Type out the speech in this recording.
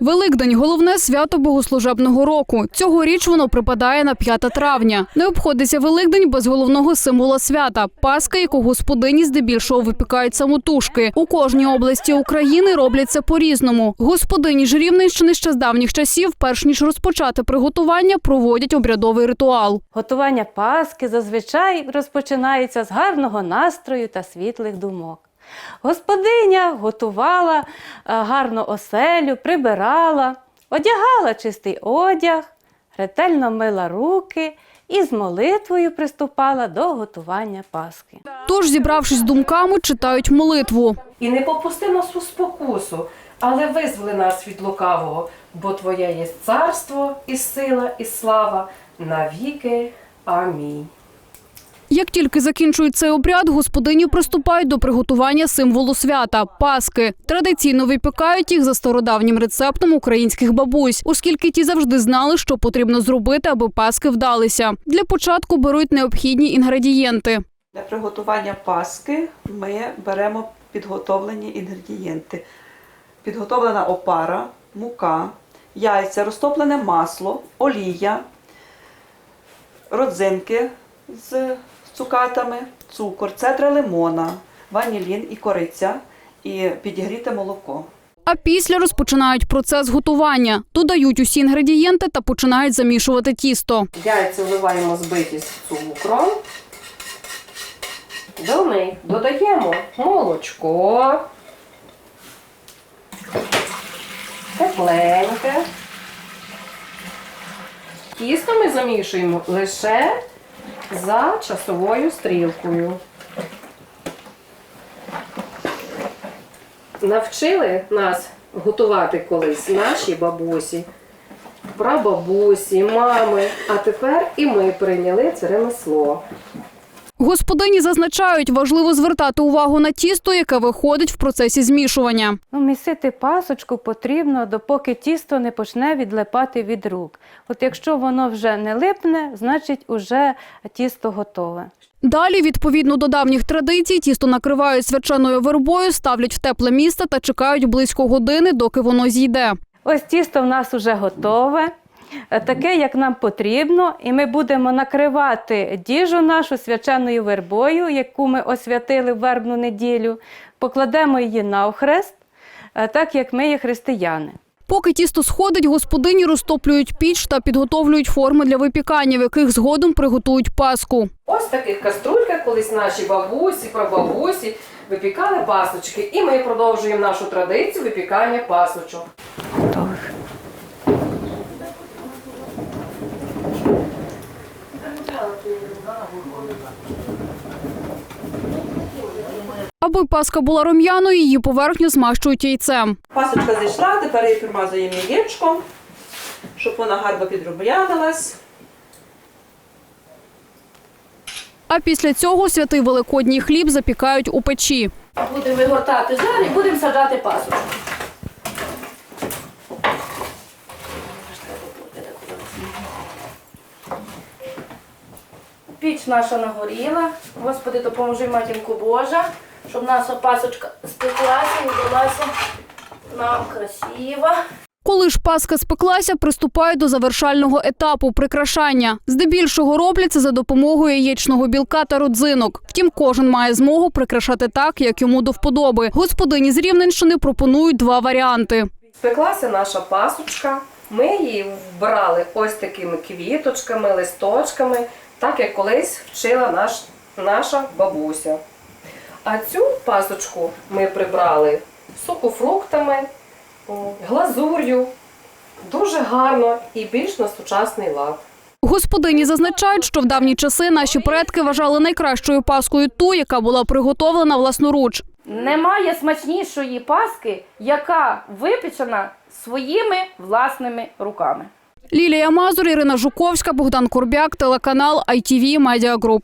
Великдень головне свято богослужебного року. Цьогоріч воно припадає на 5 травня. Не обходиться Великдень без головного символа свята паска, яку господині здебільшого випікають самотужки. У кожній області України роблять це по-різному. Господині ж Рівненщини ще з давніх часів, перш ніж розпочати приготування, проводять обрядовий ритуал. Готування паски зазвичай розпочинається з гарного настрою та світлих думок. Господиня готувала е, гарну оселю, прибирала, одягала чистий одяг, ретельно мила руки і з молитвою приступала до готування паски. Тож, зібравшись з думками, читають молитву. І не попусти нас у спокусу, але визволи нас від лукавого, бо Твоє є царство, і сила, і слава навіки. Амінь. Як тільки закінчують цей обряд, господині приступають до приготування символу свята паски. Традиційно випікають їх за стародавнім рецептом українських бабусь, оскільки ті завжди знали, що потрібно зробити, аби паски вдалися. Для початку беруть необхідні інгредієнти. Для приготування паски ми беремо підготовлені інгредієнти. Підготовлена опара, мука, яйця, розтоплене масло, олія, родзинки з цукатами, цукор, цедра лимона, ванілін і кориця і підігріте молоко. А після розпочинають процес готування. Додають усі інгредієнти та починають замішувати тісто. Яйця вливаємо збиті з цукром. До них додаємо молочко. Тепленьке. Тісто ми замішуємо лише за часовою стрілкою. Навчили нас готувати колись наші бабусі, прабабусі, мами, а тепер і ми прийняли це ремесло. Господині зазначають, важливо звертати увагу на тісто, яке виходить в процесі змішування. Ну, місити пасочку потрібно, допоки тісто не почне відлипати від рук. От якщо воно вже не липне, значить уже тісто готове. Далі, відповідно до давніх традицій, тісто накривають свяченою вербою, ставлять в тепле місце та чекають близько години, доки воно зійде. Ось тісто в нас вже готове, таке, як нам потрібно, і ми будемо накривати діжу нашу свяченою вербою, яку ми освятили в вербну неділю, покладемо її навхрест, е, так як ми є християни. Поки тісто сходить, господині розтоплюють піч та підготовлюють форми для випікання, в яких згодом приготують паску. Ось в таких каструльках колись наші бабусі, прабабусі випікали пасочки. І ми продовжуємо нашу традицію випікання пасочок. Аби паска була рум'яною, її поверхню змащують яйцем. Пасочка зійшла, тепер її примазуємо яєчком, щоб вона гарно підрум'янилась. А після цього святий великодній хліб запікають у печі. Будемо вигортати жар і будемо саджати пасочку. Піч наша нагоріла. Господи, допоможи матінку Божа, щоб наша пасочка спеклася і вдалася нам красиво. Коли ж паска спеклася, приступають до завершального етапу прикрашання. Здебільшого роблять це за допомогою яєчного білка та родзинок. Втім, кожен має змогу прикрашати так, як йому до вподоби. Господині з Рівненщини пропонують два варіанти. Спеклася наша пасочка. Ми її вбрали ось такими квіточками, листочками, так як колись вчила наш, наша бабуся. А цю пасочку ми прибрали сухофруктами, глазур'ю. Дуже гарно і більш на сучасний лад. Господині зазначають, що в давні часи наші предки вважали найкращою паскою ту, яка була приготовлена власноруч. Немає смачнішої паски, яка випечена своїми власними руками. Лілія Мазур, Ірина Жуковська, Богдан Курбяк, телеканал ITV Media Group.